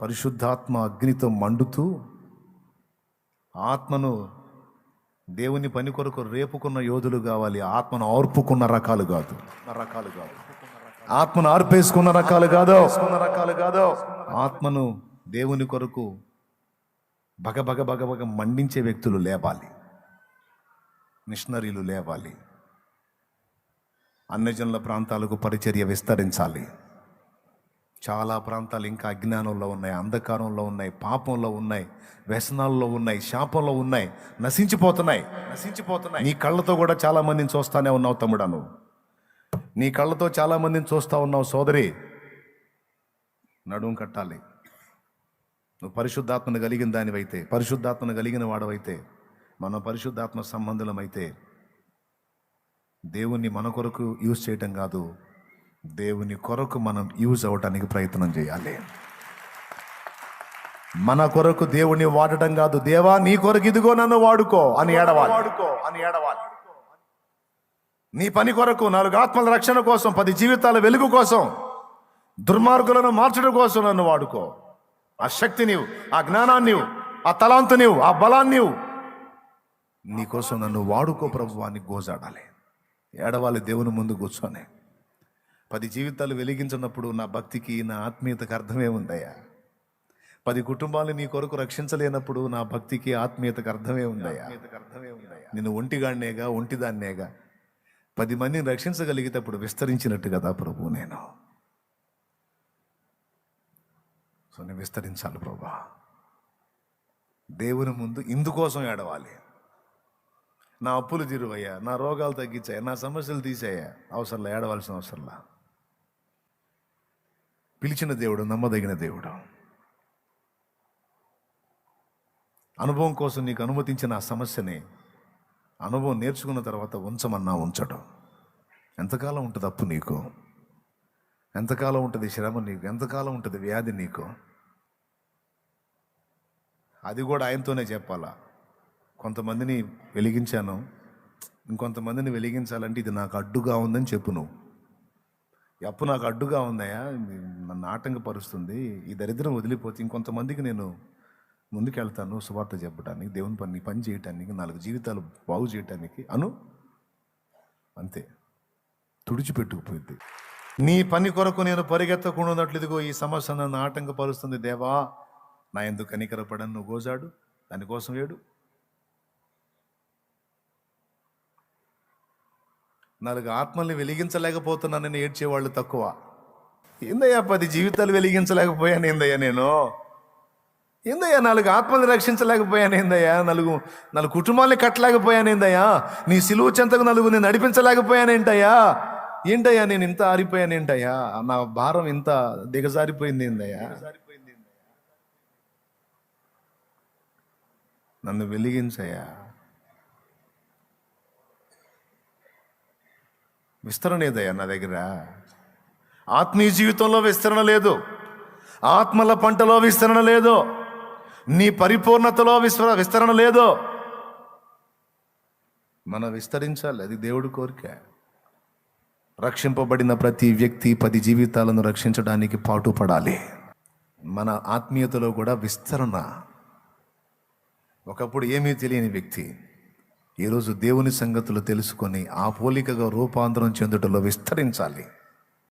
పరిశుద్ధాత్మ అగ్నితో మండుతూ ఆత్మను దేవుని పని కొరకు రేపుకున్న యోధులు కావాలి. ఆత్మను ఆర్పుకున్న రకాలు కాదు. రకాలు కాదు. ఆత్మను ఆర్పేసుకున్న రకాలు కాదు. రకాలు కాదు. ఆత్మను దేవుని కొరకు బగ బగ బగ బగ మండించే వ్యక్తులు లేవాలి. మిషనరీలు లేవాలి. అన్యజనుల ప్రాంతాలకు పరిచర్య విస్తరించాలి. చాలా ప్రాంతాలు ఇంకా అజ్ఞానంలో ఉన్నాయి అంధకారంలో ఉన్నాయి పాపంలో ఉన్నాయి వ్యసనాల్లో ఉన్నాయి శాపంలో ఉన్నాయి నశించిపోతున్నాయి. నశించిపోతున్నాయి. నీ కళ్ళతో కూడా చాలా మందిని చూస్తానే ఉన్నావు తమ్ముడా నువ్వు. నీ కళ్ళతో చాలా మందిని చూస్తా ఉన్నావు సోదరి. నడుం కట్టాలి. నువ్వు పరిశుద్ధాత్మను కలిగిన దానివైతే పరిశుద్ధాత్మను కలిగిన వాడవైతే మనం పరిశుద్ధాత్మ సంబంధులమైతే దేవుణ్ణి మన కొరకు యూజ్ చేయటం కాదు. దేవుని కొరకు మనం యూజ్ అవ్వటానికి ప్రయత్నం చేయాలి. మన కొరకు దేవుణ్ణి వాడటం కాదు. దేవా నీ కొరకు ఇదిగో నన్ను వాడుకో అని ఏడవాలి. వాడుకో అని ఏడవాలి. నీ పని కొరకు నాలుగు ఆత్మల రక్షణ కోసం పది జీవితాల వెలుగు కోసం దుర్మార్గులను మార్చడం కోసం నన్ను వాడుకో. ఆ శక్తి నీవు ఆ జ్ఞానాన్ని ఆ తలాంతు నీవు ఆ బలాన్ని నీకోసం నన్ను వాడుకో ప్రభు అని గోజాడాలి. ఏడవాలి దేవుని ముందు కూర్చొని. పది జీవితాలు వెలిగించినప్పుడు నా భక్తికి నా ఆత్మీయతకు అర్థమేముందయ్యా పది కుటుంబాలు నీ కొరకు రక్షించలేనప్పుడు నా భక్తికి ఆత్మీయతకు అర్థమే ఉందయ్యా. నేను ఒంటిగాడినేగా ఒంటిదాన్నేగా పది మందిని రక్షించగలిగేటప్పుడు విస్తరించినట్టు కదా ప్రభు నేను. సో నేను విస్తరించాలి ప్రభా. దేవుని ముందు ఇందుకోసం ఏడవాలి. నా అప్పులు తీరువయ్యా నా రోగాలు తగ్గించాయా నా సమస్యలు తీసాయా అవసరంలా ఏడవలసిన అవసరంలా. పిలిచిన దేవుడు నమ్మదగిన దేవుడు. అనుభవం కోసం నీకు అనుమతించిన ఆ సమస్యని అనుభవం నేర్చుకున్న తర్వాత ఉంచమన్నా ఉంచడం. ఎంతకాలం ఉంటుంది అప్పు నీకు? ఎంతకాలం ఉంటుంది శ్రమ నీకు? ఎంతకాలం ఉంటుంది వ్యాధి నీకు? అది కూడా ఆయనతోనే చెప్పాలా? కొంతమందిని వెలిగించాను. ఇంకొంతమందిని వెలిగించాలంటే ఇది నాకు అడ్డుగా ఉందని చెప్పు నువ్వు. ఈ అప్పు నాకు అడ్డుగా ఉందయ్యా. నన్ను ఆటంకపరుస్తుంది. ఈ దరిద్రం వదిలిపోతే ఇంకొంతమందికి నేను ముందుకెళ్తాను సువార్త చెప్పడానికి దేవుని పని పని చేయటానికి నాలుగు జీవితాలు బాగు చేయటానికి. అను? అంతే. తుడిచిపెట్టుకుపోయింది. నీ పని కొరకు నేను పరిగెత్తకుండా ఉన్నట్లు ఇదిగో ఈ సమస్య నన్ను ఆటంకపరుస్తుంది దేవా. నా ఎందుకు కనికరపడను నువ్వు గోజాడు దానికోసం ఏడు. నాలుగు ఆత్మల్ని వెలిగించలేకపోతున్నానని ఏడ్చేవాళ్ళు తక్కువ. ఏందయ్యా పది జీవితాలు వెలిగించలేకపోయాను ఏందయ్యా నేను? ఏందయ్యా నాలుగు ఆత్మల్ని రక్షించలేకపోయాను ఏందయ్యా? నలుగు నాలుగు కుటుంబాలని కట్టలేకపోయాను ఏందయ్యా? నీ సిలువు చెంతకు నడిపించలేకపోయాను నడిపించలేకపోయానేంటయ్యా ఏంటయ్యా నేను ఇంత ఆరిపోయాను ఏంటయ్యా? నా భారం ఇంత దిగజారిపోయింది ఏందయ్యా? నన్ను వెలిగించయ్యా. విస్తరణ ఏదయ్యా నా దగ్గర. ఆత్మీయ జీవితంలో విస్తరణ లేదు. ఆత్మల పంటలో విస్తరణ లేదు. నీ పరిపూర్ణతలో విస్వ విస్తరణ లేదు. మనం విస్తరించాలి. అది దేవుడు కోరిక. రక్షింపబడిన ప్రతి వ్యక్తి పది జీవితాలను రక్షించడానికి పాటుపడాలి. మన ఆత్మీయతలో కూడా విస్తరణ. ఒకప్పుడు ఏమీ తెలియని వ్యక్తి. ఈరోజు దేవుని సంగతులు తెలుసుకొని ఆ పోలికగా రూపాంతరం చెందుటలో విస్తరించాలి.